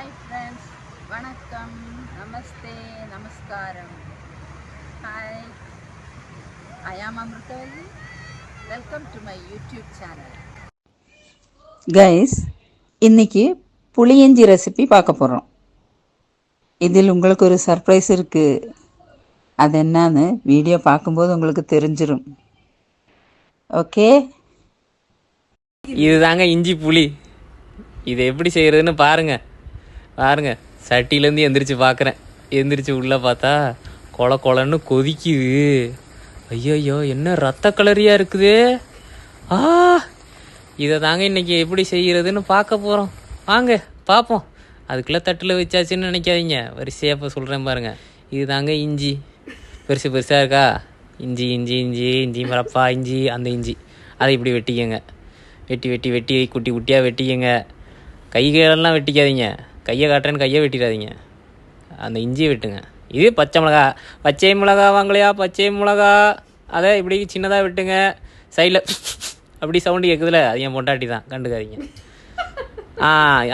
Hi friends வணக்கம். நமஸ்தே. நமஸ்காரம். Hi I am Amirthavalli welcome to my YouTube channel guys இன்னைக்கு புளியஞ்சி ரெசிபி பார்க்க போகிறோம் இதில் உங்களுக்கு ஒரு சர்ப்ரைஸ் இருக்குது அது என்னன்னு வீடியோ பார்க்கும்போது உங்களுக்கு தெரிஞ்சிடும் ஓகே இதுதாங்க இஞ்சி புளி. இதை எப்படி செய்யறதுன்னு பாருங்க. பாருங்க சட்டிலேருந்து எந்திரிச்சு பார்க்குறேன். எந்திரிச்சு உள்ளே பார்த்தா கொல கொலன்னு கொதிக்குது. ஐயோ என்ன ரத்த கலரியாக இருக்குது? ஆ இதை தாங்க இன்னைக்கு எப்படி செய்கிறதுன்னு பார்க்க போகிறோம் வாங்க பார்ப்போம். அதுக்குள்ளே தட்டில் வச்சாச்சுன்னு நினைக்காதீங்க. வரிசையாக இப்போ சொல்கிறேன் பாருங்கள் இது தாங்க இஞ்சி. பெருசு பெருசாக இருக்கா? இஞ்சி இஞ்சி இஞ்சி இஞ்சி மரப்பா இஞ்சி அந்த இஞ்சி. அதை இப்படி வெட்டிக்கங்க. வெட்டி வெட்டி வெட்டி குட்டி குட்டியாக வெட்டிக்கங்க. கைகளெல்லாம் வெட்டிக்காதீங்க. கையை காட்டுறேன்னு கையை வெட்டிடாதீங்க. அந்த இஞ்சியை வெட்டுங்க. இது பச்சை மிளகா. பச்சை மிளகா வாங்கலையா? பச்சை மிளகா. அதை இப்படி சின்னதாக வெட்டுங்க. சைடில் அப்படி சவுண்டு கேட்குதுல அது என் பொண்டாட்டி தான். கண்டுக்காதீங்க. ஆ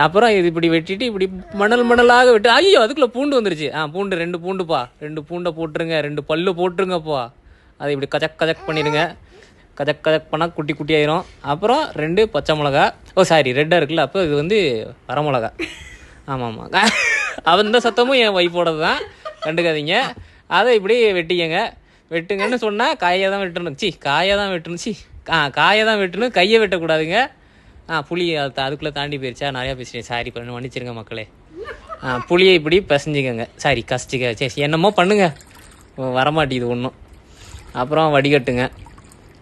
அப்புறம் இது இப்படி வெட்டிட்டு இப்படி மணல் மணலாக வெட்டு. ஐயோ அதுக்குள்ளே பூண்டு வந்துருச்சு. ஆ பூண்டு ரெண்டு பூண்டுப்பா. ரெண்டு பூண்டை போட்டுருங்க. ரெண்டு பல்லு போட்டுருங்கப்பா. அதை இப்படி கஜக் கஜக் பண்ணிடுங்க. கஜக் கஜக் பண்ணால் குட்டி குட்டி ஆயிரும். அப்புறம் ரெண்டு பச்சை மிளகா. ஓ சாரி ரெட்டாக இருக்குல்ல. அப்போ இது வந்து வரமிளகா ஆமாம். ஆமாம் அவன் இந்த சத்தமும் என் ஒய்ஃபோடது தான் கண்டுக்காதீங்க. அதை இப்படி வெட்டிக்கங்க. வெட்டுங்கன்னு சொன்னால் காயை தான் வெட்டணும். சி காயை தான் வெட்டணும். சி ஆ காயை தான் வெட்டணும். கையை வெட்டக்கூடாதுங்க. ஆ புளி அது அதுக்குள்ளே தாண்டி போயிருச்சா? நிறையா பேசுகிறேன் சாரி பண்ணு மன்னிச்சிருங்க மக்களே. ஆ புளியை இப்படி பிசைஞ்சிக்கங்க. சாரி கஷ்டிக்க சரி என்னமோ பண்ணுங்க. வரமாட்டேங்குது ஒன்றும் அப்புறம் வடிகட்டுங்க.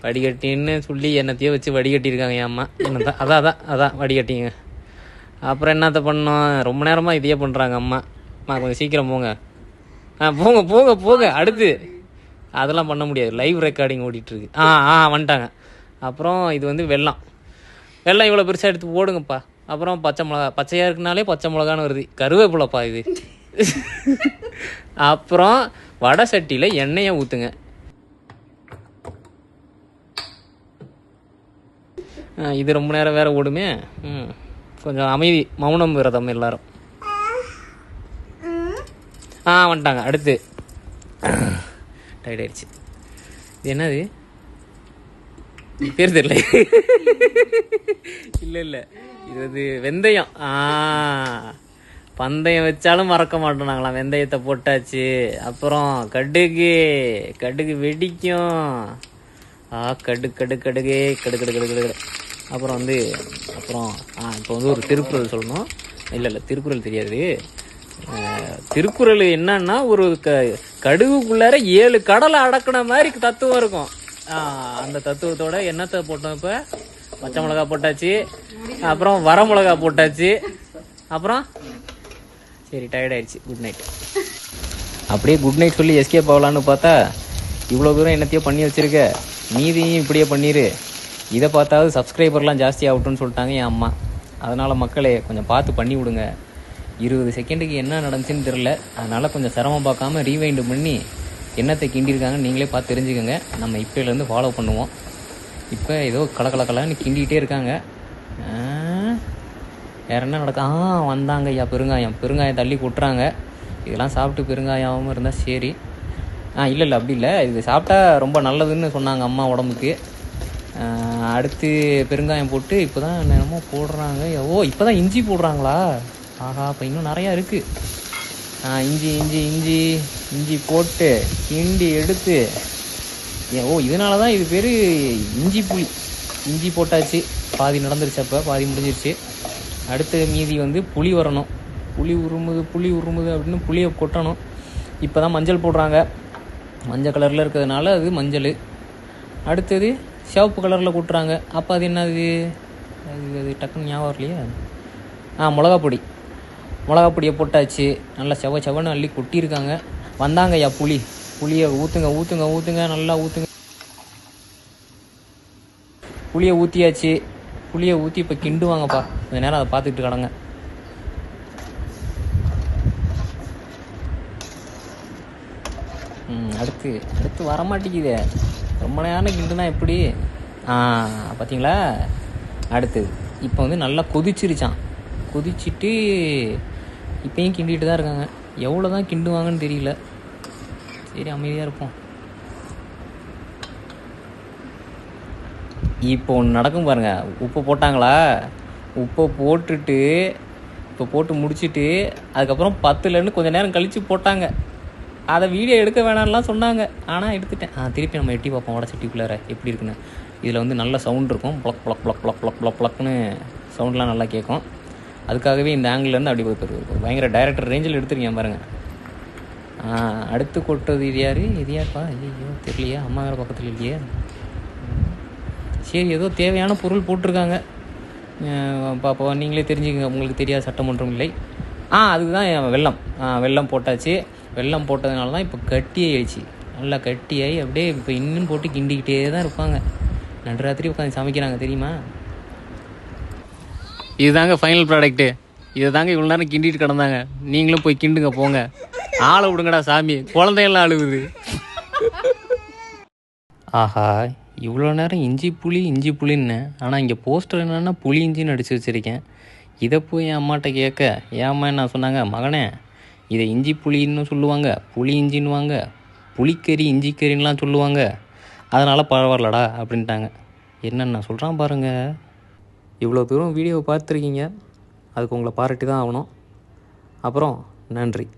வடிகட்டின்னு சொல்லி என்னத்தையோ வச்சு வடிகட்டியிருக்காங்க என் அம்மா. என்ன தான் அதான் அதான் அதான் வடிகட்டிங்க. அப்புறம் என்னத்த பண்ணோம்? ரொம்ப நேரமாக இதையே பண்ணுறாங்க அம்மா. அம்மா கொஞ்சம் சீக்கிரம் போங்க. ஆ போங்க போங்க போங்க அடுத்து. அதெல்லாம் பண்ண முடியாது. லைவ் ரெக்கார்டிங் ஓடிட்டுருக்கு. ஆ ஆ வந்துட்டாங்க. அப்புறம் இது வந்து வெள்ளம். வெள்ளம் இவ்வளோ பெருசாக எடுத்து போடுங்கப்பா. அப்புறம் பச்சை மிளகா பச்சையாக இருக்குனாலே பச்சை மிளகான்னு வருது. கருவேப்பிலப்பா இது. அப்புறம் வடை சட்டியில் எண்ணெயை ஊற்றுங்க இது ரொம்ப நேரம் வேறு ஓடுமே. ம். கொஞ்சம் அமைதி மௌனம் விரதம் எல்லாரும். ஆ வந்துட்டாங்க. அடுத்து. டைட் ஆயிடுச்சு. இது என்னது? பேர் தெரியல. இல்லை இல்லை. இது வந்து வெந்தயம். ஆ பந்தயம் வச்சாலும் மறக்க மாட்டோம் நாங்களாம் வெந்தயத்தை போட்டாச்சு. அப்புறம் கடுகு. கடுகு வெடிக்கும். ஆ கடு கடு கடுகே கடு கடு கடு கடு கடு. அப்புறம் வந்து அப்புறம் ஆ இப்போ வந்து ஒரு திருக்குறள் சொல்லணும். இல்லை இல்லை திருக்குறள் தெரியாது. திருக்குறள் என்னன்னா ஒரு க கடுகுக்குள்ளார ஏழு கடலை அடக்குன மாதிரி தத்துவம் இருக்கும். அந்த தத்துவத்தோட என்னத்தை போட்டோம் இப்போ? பச்சை மிளகா போட்டாச்சு. அப்புறம் வர மிளகா போட்டாச்சு. அப்புறம் சரி டயர்ட் ஆயிடுச்சு. குட் நைட் அப்படியே குட் நைட் சொல்லி எஸ்கேப் ஆகலான்னு பார்த்தா இவ்வளோ தூரம் என்னத்தையோ பண்ணி வச்சிருக்க. மீதியும் இப்படியே பண்ணிடு இதை பார்த்தாவது சப்ஸ்கிரைபர்லாம் ஜாஸ்தி ஆகட்டும்னு சொல்லிட்டாங்க என் அம்மா. அதனால் மக்களே கொஞ்சம் பார்த்து பண்ணி விடுங்க. இருபது செகண்டுக்கு என்ன நடந்துச்சுன்னு தெரில அதனால் கொஞ்சம் சிரமம் பார்க்காம ரீவைண்டு பண்ணி என்னத்தை கிண்டியிருக்காங்கன்னு நீங்களே பார்த்து தெரிஞ்சுக்கோங்க. நம்ம இப்போலேருந்து ஃபாலோ பண்ணுவோம். இப்போ ஏதோ கலக்கலக்கலன்னு கிண்டிகிட்டே இருக்காங்க. வேறு வேற என்ன நடக்க? ஆ வந்தாங்க ஐயா பெருங்காயம். பெருங்காயம் தள்ளி கொட்டுறாங்க. இதெல்லாம் சாப்பிட்டு பெருங்காயமும் இருந்தால் சரி. ஆ இல்லை இல்லை அப்படி இல்லை. இது சாப்பிட்டா ரொம்ப நல்லதுன்னு சொன்னாங்க அம்மா உடம்புக்கு. அடுத்து பெருங்காயம் போட்டு இப்போ தான் என்னமோ போடுறாங்க. ஓ இப்போ தான் இஞ்சி போடுறாங்களா? ஆஹா இப்போ இன்னும் நிறையா இருக்குது இஞ்சி இஞ்சி இஞ்சி இஞ்சி போட்டு கிண்டி எடுத்து. ஏ- ஓ இதனால தான் இது பேர் இஞ்சி புளி. இஞ்சி போட்டாச்சு. பாதி நடந்துருச்சு அப்போ பாதி முடிஞ்சிருச்சு. அடுத்த மீதி வந்து புளி வரணும். புளி உருமுது புளி உருமுது அப்படின்னு புளியை கொட்டணும். இப்போ தான் மஞ்சள் போடுறாங்க. மஞ்சள் கலரில் இருக்கிறதுனால அது மஞ்சள். அடுத்தது சிவப்பு கலரில் கொட்டுறாங்க. அப்போ அது என்னது? அது அது டக்குன்னு ஞாபகம் இல்லையா ஆ மிளகா பொடி மிளகா பொடியை போட்டாச்சு. நல்லா செவ செவன்னு அள்ளி கொட்டியிருக்காங்க. வந்தாங்க ஐயா புளி. புளியை ஊற்றுங்க ஊற்றுங்க ஊற்றுங்க நல்லா ஊற்றுங்க புளியை ஊற்றியாச்சு புளியை ஊற்றி இப்போ கிண்டுவாங்கப்பா. கொஞ்ச நேரம் அதை பார்த்துக்கிட்டு கிடங்க. அடுத்து அடுத்து வரமாட்டேங்குதே. ரொம்ப நேரம் கிண்டுனா எப்படி? பார்த்தீங்களா அடுத்தது இப்போ வந்து நல்லா கொதிச்சிருச்சான் கொதிச்சிட்டு இப்பயும் கிண்டிட்டு தான் இருக்காங்க. எவ்வளோ தான் கிண்டுவாங்கன்னு தெரியல. சரி அமைதியாக இருப்போம். இப்போ ஒன்று நடக்கும் பாருங்கள் உப்பு போட்டாங்களா? உப்பை போட்டுட்டு இப்போ போட்டு முடிச்சுட்டு அதுக்கப்புறம் பத்துலேருந்து கொஞ்சம் நேரம் கழித்து போட்டாங்க. அதை வீடியோ எடுக்க வேணாம்லாம் சொன்னாங்க. ஆனால் எடுத்துட்டேன். ஆ திருப்பி நம்ம எட்டி பார்ப்போம் வட சட்டிக்குள்ளார எப்படி இருக்குன்னு. இதில் வந்து நல்ல சவுண்ட் இருக்கும். ப்ளக் ப்ளக் ப்ளக் ப்ளக் ப்ளக் ப்ளக் ப்ளக்னு சவுண்ட்லாம் நல்லா கேட்கும். அதுக்காகவே இந்த ஆங்கிலேருந்து அப்படி போய் ஒரு பயங்கர டைரக்டர் ரேஞ்சில் எடுத்துருக்கேன் பாருங்கள் அடுத்து கொட்டுறது இது யார்? இது யார்ப்பா? ஐயோ தெரியலையா. அம்மா வேறு பக்கத்தில் இல்லையே. சரி ஏதோ தேவையான பொருள் போட்டிருக்காங்க. பாப்பா நீங்களே தெரிஞ்சுக்கங்க. உங்களுக்கு தெரியாத சட்டமன்றம் இல்லை. ஆ அதுதான் தான் வெள்ளம் வெள்ளம் வெல்லம் போட்டாச்சு. வெல்லம் போட்டதுனால தான் இப்போ கட்டியாயிடுச்சு. நல்லா கட்டியாகி அப்படியே இப்போ இன்னும் போட்டு கிண்டிக்கிட்டே தான் இருப்பாங்க. நடுராத்திரி உட்காந்து சமைக்கிறாங்க தெரியுமா? இதுதாங்க ஃபைனல் ப்ராடக்ட்டு இதை தாங்க இவ்வளோ நேரம் கிண்டிட்டு கிடந்தாங்க. நீங்களும் போய் கிண்டுங்க போங்க. ஆளை விடுங்கடா சாமி. குழந்தையெல்லாம் அழுகுது. ஆஹா இவ்வளோ நேரம் இஞ்சி புளி இஞ்சி புளின்னு. ஆனால் இங்கே போஸ்டர் என்னென்னா புளி இஞ்சின்னு அடித்து வச்சுருக்கேன். இதை போய் என் அம்மாட்ட கேட்க. என் அம்மா என்ன சொன்னாங்க? மகனே இதை இஞ்சி புளின்னு சொல்லுவாங்க. புளி இஞ்சின்னுவாங்க. புளிக்கறி இஞ்சிக்கறின்லாம் சொல்லுவாங்க. அதனால் பரவாயில்லடா அப்படின்ட்டாங்க. என்னென்ன சொல்கிறான் பாருங்கள் இவ்வளோ தூரம் வீடியோவை பார்த்துருக்கீங்க. அதுக்கு உங்களை பாராட்டி தான் ஆகணும். அப்புறம் நன்றி.